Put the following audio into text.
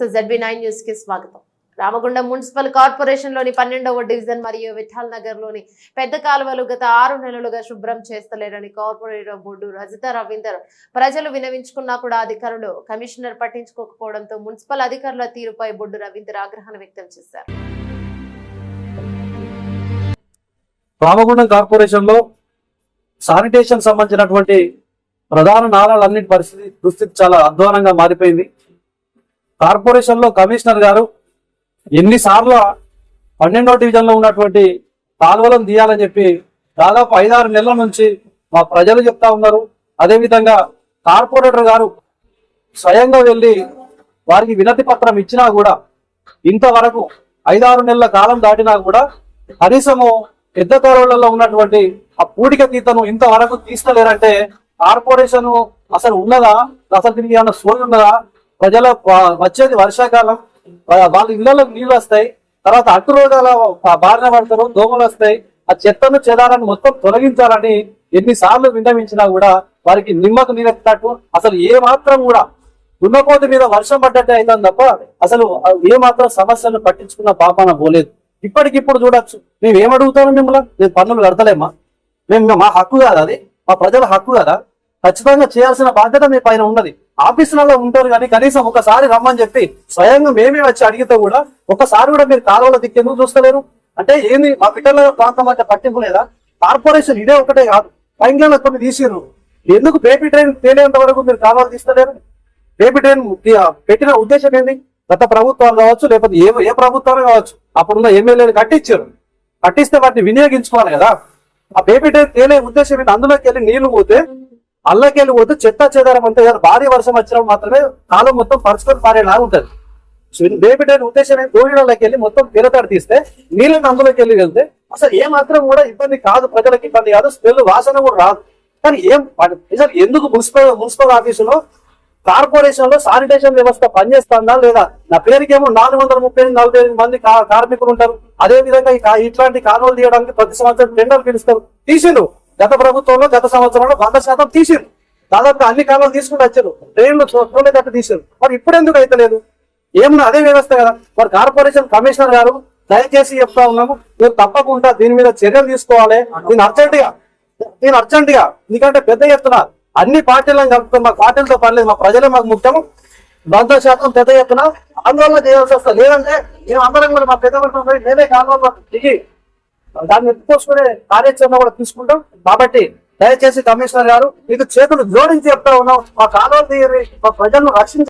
నమస్తే ZB nine న్యూస్కి స్వాగతం. రామగుండం మున్సిపల్ కార్పొరేషన్లోని పన్నెండవ డివిజన్ మరియు విఠాల్ నగర్లోని పెద్ద కాలువలు గత ఆరు నెలలుగా శుభ్రం చేస్తలేరని కార్పొరేటర్ బోర్డు రజిత రవీందర్ ప్రజలు వినవించుకున్నా కూడా అధికారులు కమిషనర్ పట్టించుకోకపోవడంతో మున్సిపల్ అధికారుల తీరుపై బొడ్డు రవీందర్ ఆగ్రహాన్ని వ్యక్తం చేశారు. రామగుండం కార్పొరేషన్లో శానిటేషన్ సంబంధించినటువంటి ప్రధాన నాళాలన్నిటి పరిస్థితి దుస్థితి చాలా అధ్వానంగా మారిపోయింది. కార్పొరేషన్లో కమిషనర్ గారు ఎన్నిసార్లు పన్నెండో డివిజన్లో ఉన్నటువంటి కాలువలను తీయాలని చెప్పి దాదాపు ఐదారు నెలల నుంచి మా ప్రజలు చెప్తా ఉన్నారు. అదేవిధంగా కార్పొరేటర్ గారు స్వయంగా వెళ్ళి వారికి వినతి పత్రం ఇచ్చినా కూడా ఇంతవరకు ఐదారు నెలల కాలం దాటినా కూడా కనీసము పెద్ద కాలువలలో ఉన్నటువంటి ఆ పూడిక తీతను ఇంతవరకు తీస్తలేరంటే కార్పొరేషన్ అసలు ఉన్నదా? అసలు దీనికి ఏమైనా సోయి ఉన్నదా? ప్రజల వచ్చేది వర్షాకాలం వాళ్ళ ఇళ్ళలో నీళ్ళు వస్తాయి తర్వాత అటు రోగాల బారిన పడతారు దోమలు వస్తాయి ఆ చెత్తను చెదారాన్ని మొత్తం తొలగించాలని ఎన్నిసార్లు విన్నవించినా కూడా వారికి నిమ్మకు నీరెత్తినట్టు అసలు ఏ మాత్రం కూడా దున్నపోతు మీద వర్షం పడ్డట్టే అయిందని తప్ప అసలు ఏ మాత్రం సమస్యలను పట్టించుకున్న పాపాన పోలేదు. ఇప్పటికిప్పుడు చూడొచ్చు. మేము ఏమడుగుతాను అడుగుతాము మిమ్మల్ని? మేము పన్నులు కడతలేమా? మేము మా హక్కు కాదు అది. మా ప్రజల హక్కు కదా. ఖచ్చితంగా చేయాల్సిన బాధ్యత మీ పైన ఉన్నది. ఆఫీసులలో ఉంటారు కానీ కనీసం ఒకసారి రమ్మని చెప్పి స్వయంగా మేమే వచ్చి అడిగితే కూడా ఒకసారి కూడా మీరు కాలువలో దిక్కేందుకు చూస్తలేరు? అంటే ఏంది మా పిట్టల ప్రాంతం అంటే పట్టింపు లేదా? కార్పొరేషన్ ఇదే ఒకటే కాదు. పైన కొన్ని తీసిరు ఎందుకు బేబీ ట్రైన్ తేలేంత వరకు మీరు కాలువలు తీస్తలేరు? బేబీ ట్రైన్ పెట్టిన ఉద్దేశం ఏంది? గత ప్రభుత్వాలు కావచ్చు లేకపోతే ఏ ఏ ప్రభుత్వాలు కావచ్చు అప్పుడున్న ఎమ్మెల్యేలు కట్టించారు. కట్టిస్తే వాటిని వినియోగించుకోవాలి కదా. ఆ బేబీ ట్రైన్ తేలే ఉద్దేశం ఏంటి అందులోకి వెళ్ళి నీళ్ళు పోతే అల్లకి వెళ్ళి పోతే చెత్త చెదారం అంతే భారీ వర్షం వచ్చినప్పుడు మాత్రమే కాలం మొత్తం పరుచుకొని పారేలాగా ఉంటుంది. సో ఇది ఉద్దేశం ఏంటి? వెళ్ళి మొత్తం తీరతాడు తీస్తే నీళ్ళని అందులోకి వెళ్ళి వెళ్తే అసలు ఏ మాత్రం కూడా ఇబ్బంది కాదు ప్రజలకి ఇబ్బంది కాదు స్మెల్ వాసన కూడా రాదు. కానీ ఏం నిజాలు ఎందుకు మున్సిపల్ మున్సిపల్ ఆఫీసులో కార్పొరేషన్లో శానిటేషన్ వ్యవస్థ పనిచేస్తుందా లేదా? నా పేరుకేమో నాలుగు వందల ముప్పై ఎనిమిది నలభై ఎనిమిది మంది కార్మికులు ఉంటారు. అదే విధంగా ఇట్లాంటి కాలువలు తీయడానికి ప్రతి సంవత్సరం టెండర్ పిలుస్తారు. తీసిండు గత ప్రభుత్వంలో గత సంవత్సరంలో వంద శాతం తీసిరు. దాదాపు అన్ని కాలాలు తీసుకుంటూ వచ్చారు. ట్రైన్లు చూడలేదట్టు తీసారు. మరి ఇప్పుడు ఎందుకు అయితలేదు ఏమన్నా అదే వ్యవస్థ కదా. మరి కార్పొరేషన్ కమిషనర్ గారు దయచేసి చెప్తా ఉన్నాము. మీరు తప్పకుండా దీని మీద చర్యలు తీసుకోవాలి. దీని అర్జెంట్గా దీని అర్జెంట్గా ఎందుకంటే పెద్ద ఎత్తున అన్ని పార్టీలను కలుపుతాం మా పార్టీలతో పర్లేదు మా ప్రజలే మాకు ముఖ్యము. వంద శాతం పెద్ద ఎత్తున ఆందోళన చేయాల్సి వస్తుంది. లేదంటే మేము అందరం కూడా మా పెద్ద నేనే మేమే కాలంలో దిగి దాన్ని ఎత్తుకోసుకునే కార్యాచరణ కూడా తీసుకుంటాం. కాబట్టి దయచేసి కమిషనర్ గారు మీకు చేతులు జోడించి చెప్తా ఉన్నాం. మా కాలువలు తీయరి మా ప్రజలను రక్షించ